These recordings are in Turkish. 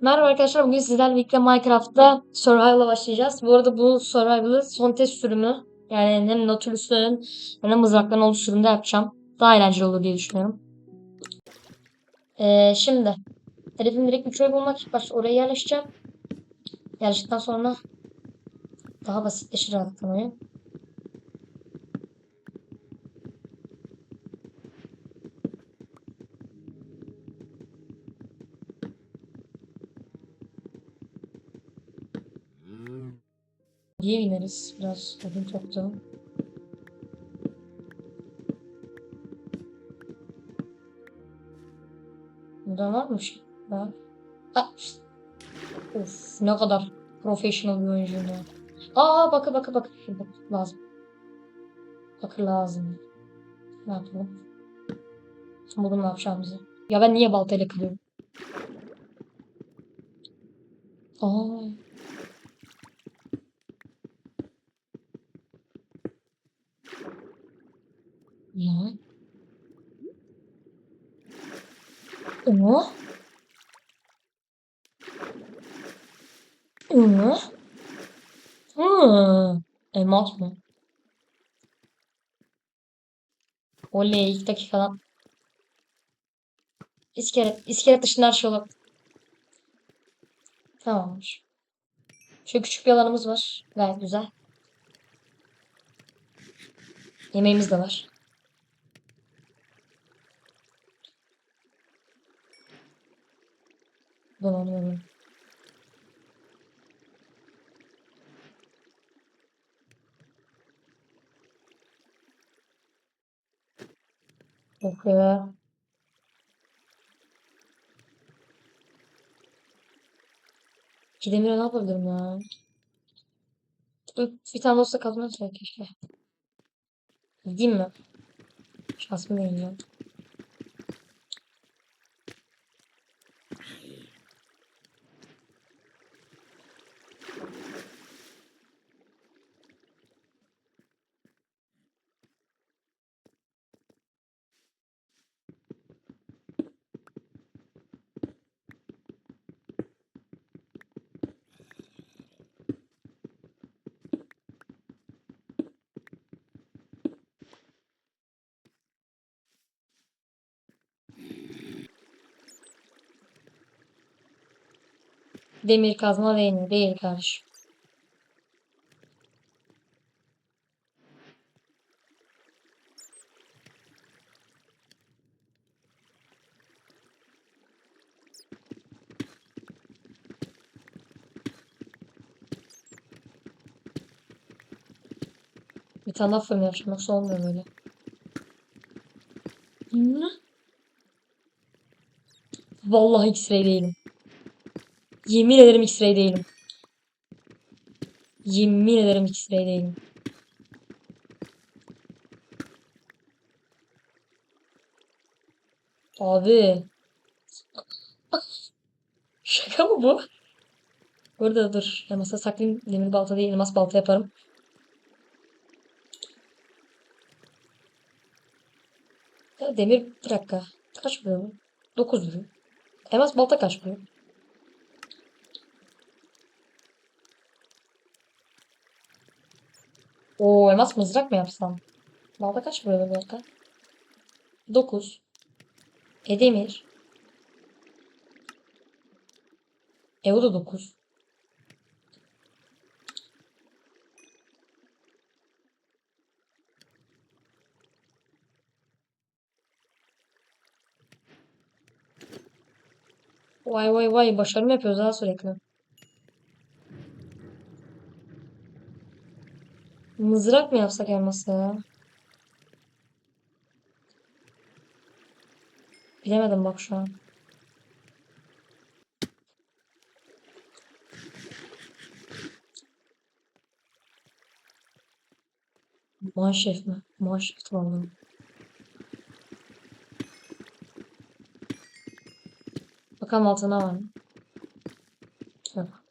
Merhaba arkadaşlar. Bugün sizlerle birlikte Minecraft'ta Survival'a başlayacağız. Bu arada bu Survival'ı son test sürümü. Yani hem Nautilus'ların hem mızrakların oluşturumunda yapacağım. Daha eğlenceli olur diye düşünüyorum. Ee, şimdi hedefim direkt bir köy bulmak. İlk başta oraya yerleşeceğim. Yerleştikten sonra daha basitleşir artık oyun. Diye bineriz. Biraz odun çoktu. Burada varmış. Ha. Ha. Of ne kadar professional bir oyuncuyum ya. Aa bakı bakı bakı. Bakı lazım. Bakı lazım. Ne yapalım? Buldum ne yapacağımızı. Ya ben niye baltayla kırıyorum? Aa. Lan. O. O. Hı. Elmas mı? Oley ilk dakikadan. İskelet. İskelet dışında her şey olur. Tamamdır. Şöyle küçük bir alanımız var. Gayet güzel. Yemeğimiz de var. Dolanıyorum. Yok ya. İki demire ne yapabilirim ya? Bir, bir tane olsa ya keşke. Gideyim mi? Şansımı deneyeceğim. Demir kazma değil Değil kardeşim. Bir tane fırın yapacağım. Yoksa olmuyor böyle. Vallahi X-ray değilim. Yemin ederim X-ray değilim. Yemin ederim X-ray değilim. Abi. Şaka mı bu? Burada dur. Elmasa saklayayım. Demir balta değil. Elmas balta yaparım. Ya demir bir dakika. Kaç vuruyor bu? 9 vuruyor. Elmas balta kaç vuruyor? Oo elmas mızrak mı yapsam? Balta kaç vuruyor balta? 9. E demir. E o da 9. Vay vay vay başarım yapıyoruz ha sürekli. Mızrak mı yapsak elmasla ya? Bilemedim bak şu an. Maşef mi? Maşef vallahi. Bakalım altına var mı? Yok.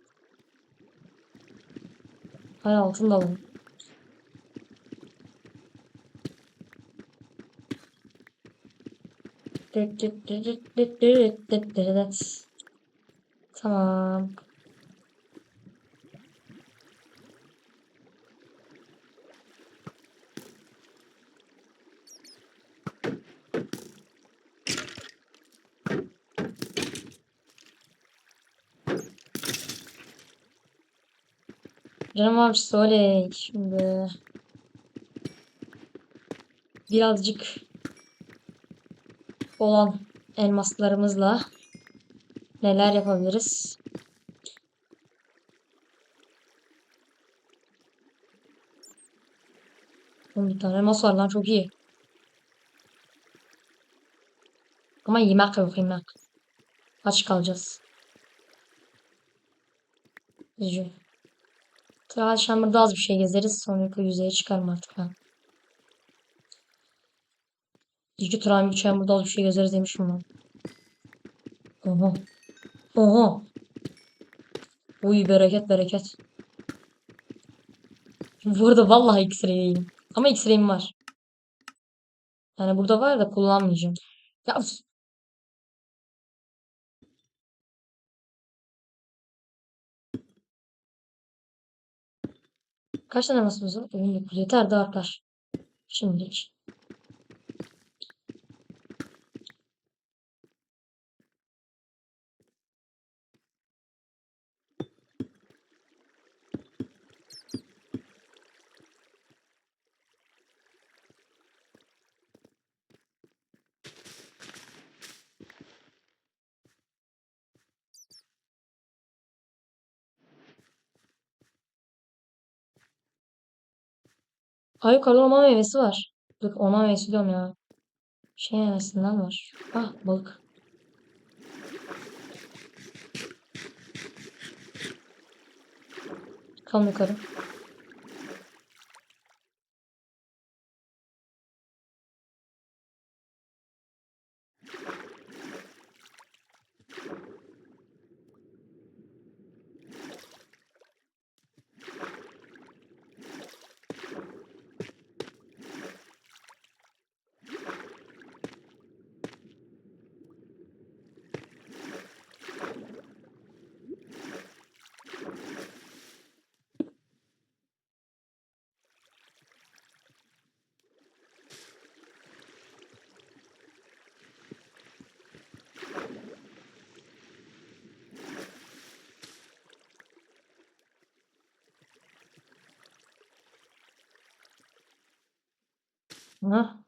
Hayır altın da alalım. Tamam. Canım abi söyle şimdi. Birazcık olan elmaslarımızla neler yapabiliriz? Bir tane elmas var lan çok iyi. Ama yemek yok yemek. Aç kalacağız. Üzücü. Akşam burada az bir şey gezeriz. Sonraki yüzeye çıkarım artık ben. İki tur bir az bir şey gezeriz demişim ben. Oha. Oha. Uy bereket bereket. Bu arada vallahi X-ray. Ama X-ray'im var. Yani burada var da kullanmayacağım. Ya. Kaç tane masamız var? Oyun dokuz. Yeter de artar. Şimdilik. Ay yukarıda orman meyvesi var. Dur orman meyvesi diyorum ya. Şey meyvesinden var. Ah balık. Kalın yukarı. Ha?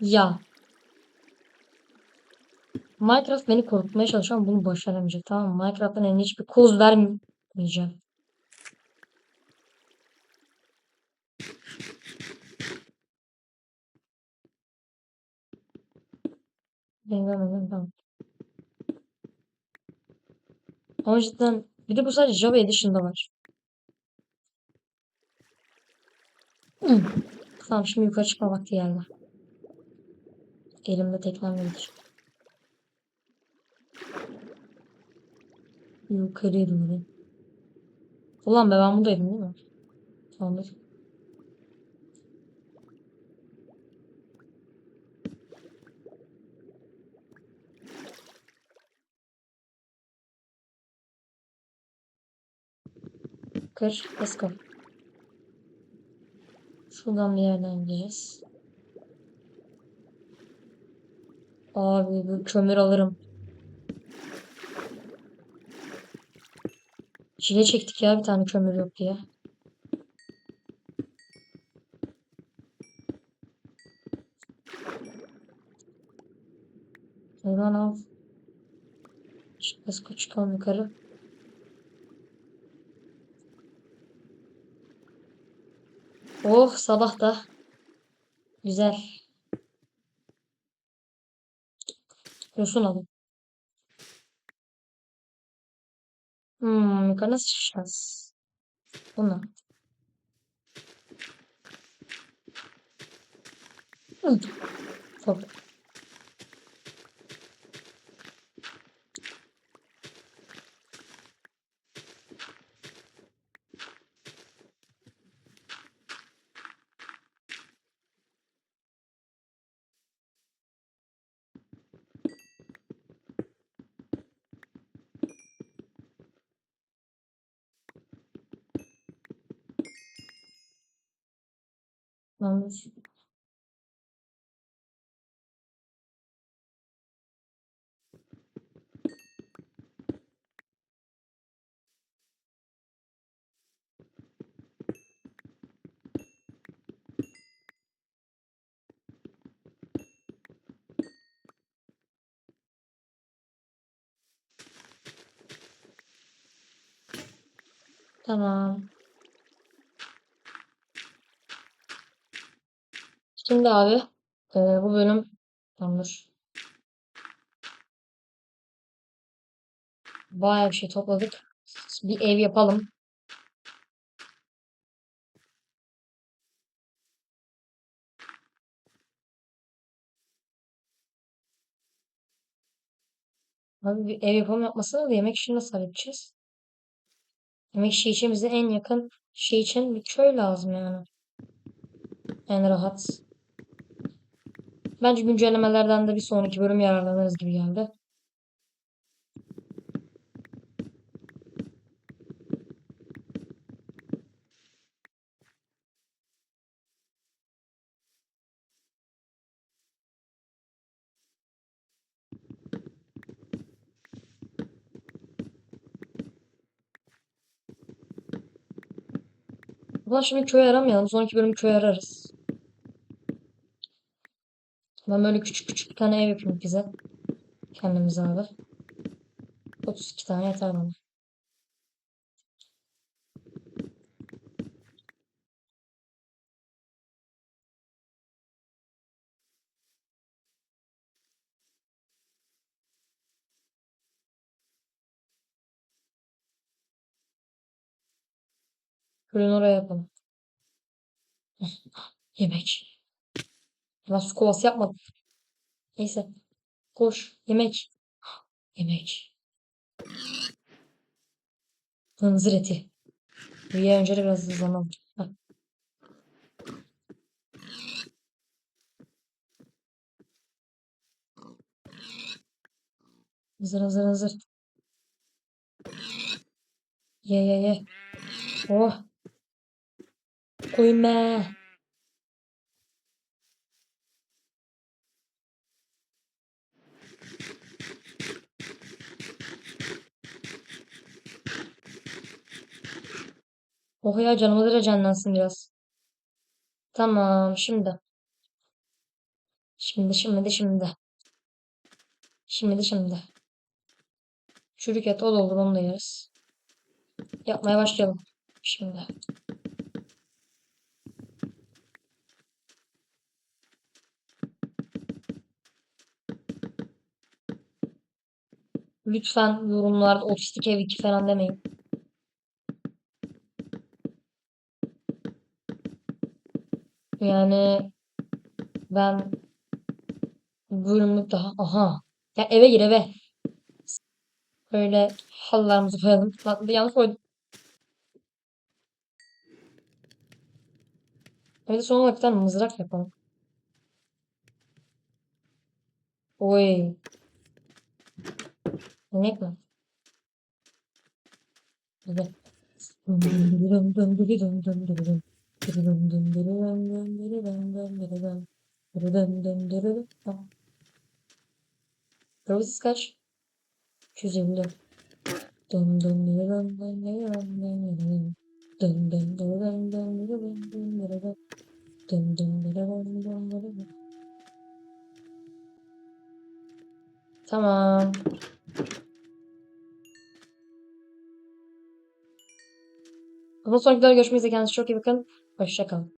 Ya. Minecraft beni korkutmaya çalışıyor ama bunu başaramayacak tamam mı? Minecraft'tan eline hiçbir koz vermeyeceğim. Ben görmedim tamam. Ama cidden bir de bu sadece Java Edition'da var. Tamam şimdi yukarı çıkma vakti geldi. Elimde teklemle gideceğim. Yukarıya doğru. Ulan be ben buradaydım değil mi? Tamamdır. Kır. Let's go. Şuradan bir yerden gideceğiz. Abi bu kömür alırım. Çile çektik ya bir tane kömür yok diye. Hayvan al. Go çıkalım yukarı. Oh sabah da. Güzel. Yosun alın. Hmm, yukarı nasıl çıkacağız? Bunu. Hı. Tabii. 我们干嘛？Şimdi abi e, bu bölüm tamamdır. Bayağı bir şey topladık. Bir ev yapalım. Abi bir ev yapalım yapmasına da yemek işini nasıl halledeceğiz? Yemek işi için bize en yakın şey için bir köy lazım yani. En rahat. Bence güncellemelerden de bir sonraki bölüm yararlanırız gibi geldi. Ulan şimdi köy aramayalım. Sonraki bölüm köy ararız. Ben böyle küçük küçük bir tane ev yapayım bize. Kendimize abi. 32 tane yeter bana. Fırın oraya yapalım. Yemek. Lan su kovası yapmadım. Neyse. Koş. Yemek. Yemek. Hınzır eti. Üye önce de biraz zaman. Heh. Hazır hazır hazır. Ye ye ye. Oh. Koyun Oh ya canımız da canlansın biraz. Tamam şimdi. Şimdi şimdi şimdi. Şimdi şimdi. Çürük et o da olur onu da yeriz. Yapmaya başlayalım. Şimdi. Lütfen yorumlarda otistik ev 2 falan demeyin. Yani ben bu bölümlük daha aha ya eve gir eve. Böyle halılarımızı koyalım. Lan yanlış koydum. De son olarak bir tane mızrak yapalım. Oy. İnek mi? Güzel. Dırılım kaç? 250. Dım Tamam. Bundan sonraki videoda görüşmek üzere. Kendinize çok iyi bakın. Hoşçakalın.